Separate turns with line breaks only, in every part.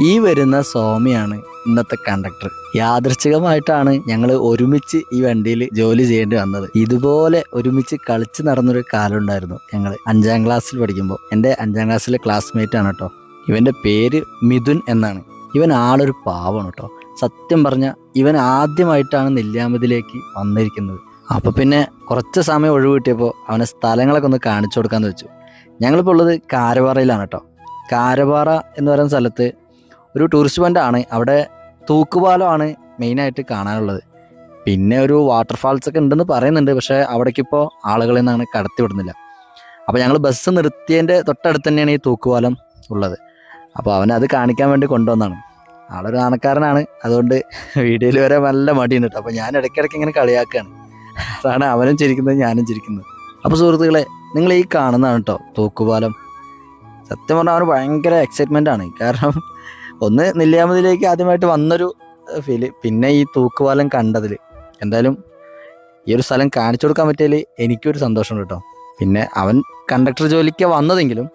ഈ വരുന്ന സോമിയാണ് ഇന്നത്തെ കണ്ടക്ടർ യാദൃച്ഛികമായിട്ടാണ് ഞങ്ങൾ ഒരുമിച്ച് ഈ വണ്ടിയിൽ ജോലി ചെയ്യേണ്ടി വന്നത്. ഇതുപോലെ ഒരുമിച്ച് കളിച്ച് നടന്നൊരു കാലം ഉണ്ടായിരുന്നു ഞങ്ങൾ അഞ്ചാം ക്ലാസ്സിൽ പഠിക്കുമ്പോൾ എന്റെ അഞ്ചാം ക്ലാസ്സിലെ ക്ലാസ്മേറ്റ് ആണ് കേട്ടോ ഇവന്റെ പേര് മിഥുൻ എന്നാണ്. ഇവൻ ആളൊരു പാവമാണ് കേട്ടോ സത്യം പറഞ്ഞ ഇവൻ ആദ്യമായിട്ടാണ് നെല്ലിയാമ്പതിലേക്ക് വന്നിരിക്കുന്നത്. അപ്പോൾ പിന്നെ കുറച്ച് സമയം ഒഴിവ് കിട്ടിയപ്പോൾ അവനെ സ്ഥലങ്ങളൊക്കെ ഒന്ന് കാണിച്ചു കൊടുക്കാന്ന് വെച്ചു. ഞങ്ങളിപ്പോൾ ഉള്ളത് കാരപാറയിലാണ് കേട്ടോ കാരപാറ എന്ന് പറയുന്ന സ്ഥലത്ത് ഒരു ടൂറിസ്റ്റ് ആണ്. അവിടെ തൂക്കുപാലമാണ് മെയിനായിട്ട് കാണാനുള്ളത്. പിന്നെ ഒരു വാട്ടർഫാൾസ് ഒക്കെ ഉണ്ടെന്ന് പറയുന്നുണ്ട് പക്ഷേ അവിടേക്കിപ്പോൾ ആളുകളിൽ നിന്നാണ് കടത്തി വിടുന്നില്ല. അപ്പോൾ ഞങ്ങൾ ബസ് നിർത്തിയതിന്റെ തൊട്ടടുത്ത് തന്നെയാണ് ഈ തൂക്കുപാലം ഉള്ളത്. അപ്പോൾ അവൻ അത് കാണിക്കാൻ വേണ്ടി കൊണ്ടുവന്നാണ് ആളൊരു നാണക്കാരനാണ്. അതുകൊണ്ട് വീഡിയോയിൽ വരെ നല്ല മടിയുണ്ട് കേട്ടോ. അപ്പോൾ ഞാൻ ഇടയ്ക്കിടയ്ക്ക് ഇങ്ങനെ കളിയാക്കുകയാണ് അതാണ് അവനും ചിരിക്കുന്നത് ഞാനും ചിരിക്കുന്നത്. അപ്പോൾ സുഹൃത്തുക്കളെ നിങ്ങൾ ഈ കാണുന്നതാണ് കേട്ടോ തൂക്കുപാലം. സത്യം പറഞ്ഞാൽ അവന് ഭയങ്കര എക്സൈറ്റ്മെന്റ് ആണ്. കാരണം ഒന്ന് നെല്ലിയാമ്പതിലേക്ക് ആദ്യമായിട്ട് വന്നൊരു ഫീൽ പിന്നെ ഈ തൂക്കുപാലം കണ്ടതിൽ എന്തായാലും ഈ ഒരു സ്ഥലം കാണിച്ചു കൊടുക്കാൻ പറ്റിയതിൽ എനിക്കൊരു സന്തോഷമുണ്ട് കേട്ടോ പിന്നെ അവൻ കണ്ടക്ടർ ജോലിക്ക് വന്നതെങ്കിലും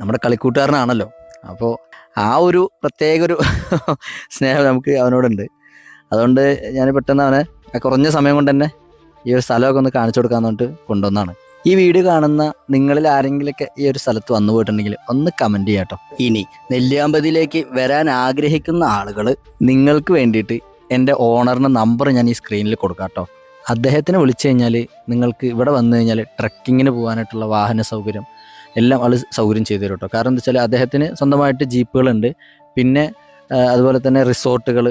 നമ്മുടെ കളിക്കൂട്ടുകാരനാണല്ലോ. അപ്പോൾ ആ ഒരു പ്രത്യേക ഒരു സ്നേഹം നമുക്ക് അവനോടുണ്ട്. അതുകൊണ്ട് ഞാൻ പെട്ടെന്ന് അവനെ കുറഞ്ഞ സമയം കൊണ്ട് തന്നെ ഈ ഒരു സ്ഥലമൊക്കെ ഒന്ന് കാണിച്ചു കൊടുക്കാൻ പറഞ്ഞിട്ട് കൊണ്ടുവന്നാണ് ഈ വീഡിയോ കാണുന്ന നിങ്ങളിൽ ആരെങ്കിലൊക്കെ ഈ ഒരു സ്ഥലത്ത് വന്നു പോയിട്ടുണ്ടെങ്കിൽ ഒന്ന് കമന്റ് ചെയ്യാട്ടോ ഇനി നെല്ലിയാമ്പതിയിലേക്ക് വരാൻ ആഗ്രഹിക്കുന്ന ആളുകൾ നിങ്ങൾക്ക് വേണ്ടിയിട്ട് എന്റെ ഓണറിന്റെ നമ്പർ ഞാൻ ഈ സ്ക്രീനിൽ കൊടുക്കാട്ടോ അദ്ദേഹത്തിനെ വിളിച്ചു കഴിഞ്ഞാൽ നിങ്ങൾക്ക് ഇവിടെ വന്നു കഴിഞ്ഞാൽ ട്രക്കിങ്ങിന് പോകാനായിട്ടുള്ള വാഹന സൗകര്യം എല്ലാം ആൾ സൗകര്യം ചെയ്തു തരും കേട്ടോ കാരണം എന്താ വെച്ചാൽ അദ്ദേഹത്തിന് സ്വന്തമായിട്ട് ജീപ്പുകളുണ്ട്. പിന്നെ അതുപോലെ തന്നെ റിസോർട്ടുകൾ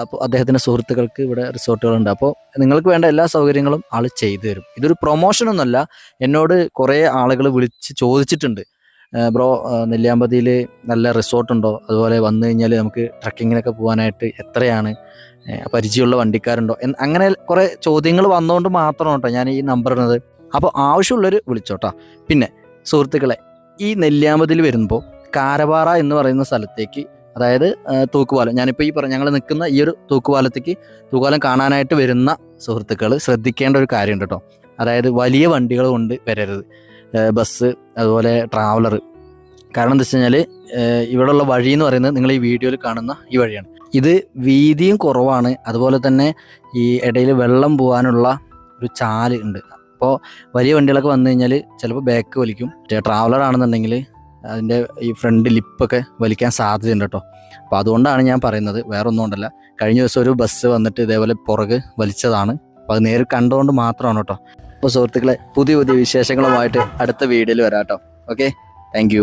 അപ്പോൾ അദ്ദേഹത്തിന്റെ സുഹൃത്തുക്കൾക്ക് ഇവിടെ റിസോർട്ടുകളുണ്ട്. അപ്പോൾ നിങ്ങൾക്ക് വേണ്ട എല്ലാ സൗകര്യങ്ങളും ആൾ ചെയ്തു തരും. ഇതൊരു പ്രൊമോഷനൊന്നുമല്ല എന്നോട് കുറേ ആളുകൾ വിളിച്ച് ചോദിച്ചിട്ടുണ്ട്. ബ്രോ നെല്ലിയാമ്പതിയിൽ നല്ല റിസോർട്ടുണ്ടോ? അതുപോലെ വന്നു കഴിഞ്ഞാൽ നമുക്ക് ട്രക്കിങ്ങിനൊക്കെ പോകാനായിട്ട് എത്രയാണ്? പരിചയമുള്ള വണ്ടിക്കാരുണ്ടോ? എന്ന് അങ്ങനെ കുറേ ചോദ്യങ്ങൾ വന്നുകൊണ്ട് മാത്രമാണ് കേട്ടോ ഞാൻ ഈ നമ്പർ ഇടുന്നത്. അപ്പോൾ ആവശ്യമുള്ളവർ വിളിച്ചോട്ടോ. പിന്നെ സുഹൃത്തുക്കളെ ഈ നെല്ലിയാമ്പതിയിൽ വരുമ്പോൾ കാരപാറ എന്ന് പറയുന്ന സ്ഥലത്തേക്ക് അതായത് തൂക്കുപാലം. ഞാനിപ്പോൾ ഈ പറഞ്ഞ ഞങ്ങൾ നിൽക്കുന്ന ഈ ഒരു തൂക്കുപാലത്തേക്ക് തൂക്കുപാലം കാണാനായിട്ട് വരുന്ന സുഹൃത്തുക്കൾ ശ്രദ്ധിക്കേണ്ട ഒരു കാര്യമുണ്ട് കേട്ടോ അതായത് വലിയ വണ്ടികൾ കൊണ്ട് വരരുത്. ബസ് അതുപോലെ ട്രാവലർ കാരണം എന്താ വെച്ച് കഴിഞ്ഞാൽ ഇവിടെയുള്ള വഴി എന്ന് പറയുന്നത് നിങ്ങൾ ഈ വീഡിയോയിൽ കാണുന്ന ഈ വഴിയാണ്. ഇത് വീതിയും കുറവാണ്. അതുപോലെ തന്നെ ഈ ഇടയിൽ വെള്ളം പോകാനുള്ള ഒരു ചാൽ ഉണ്ട്. അപ്പോൾ വലിയ വണ്ടികളൊക്കെ വന്നു കഴിഞ്ഞാൽ ചിലപ്പോൾ ബാക്ക് വലിക്കും. ട്രാവലർ ആണെന്നുണ്ടെങ്കിൽ അതിന്റെ ഈ ഫ്രണ്ട് ലിപ്പൊക്കെ വലിക്കാൻ സാധ്യതയുണ്ട് കേട്ടോ. അപ്പോൾ അതുകൊണ്ടാണ് ഞാൻ പറയുന്നത് വേറെ ഒന്നും കൊണ്ടല്ല. കഴിഞ്ഞ ദിവസം ഒരു ബസ് വന്നിട്ട് ഇതേപോലെ പുറക് വലിച്ചതാണ്. അപ്പോൾ അത് നേരിൽ കണ്ടുകൊണ്ട് മാത്രമാണ് കേട്ടോ. അപ്പോൾ സുഹൃത്തുക്കളെ പുതിയ പുതിയ വിശേഷങ്ങളുമായിട്ട് അടുത്ത വീഡിയോയിൽ വരാം കേട്ടോ. Okay thank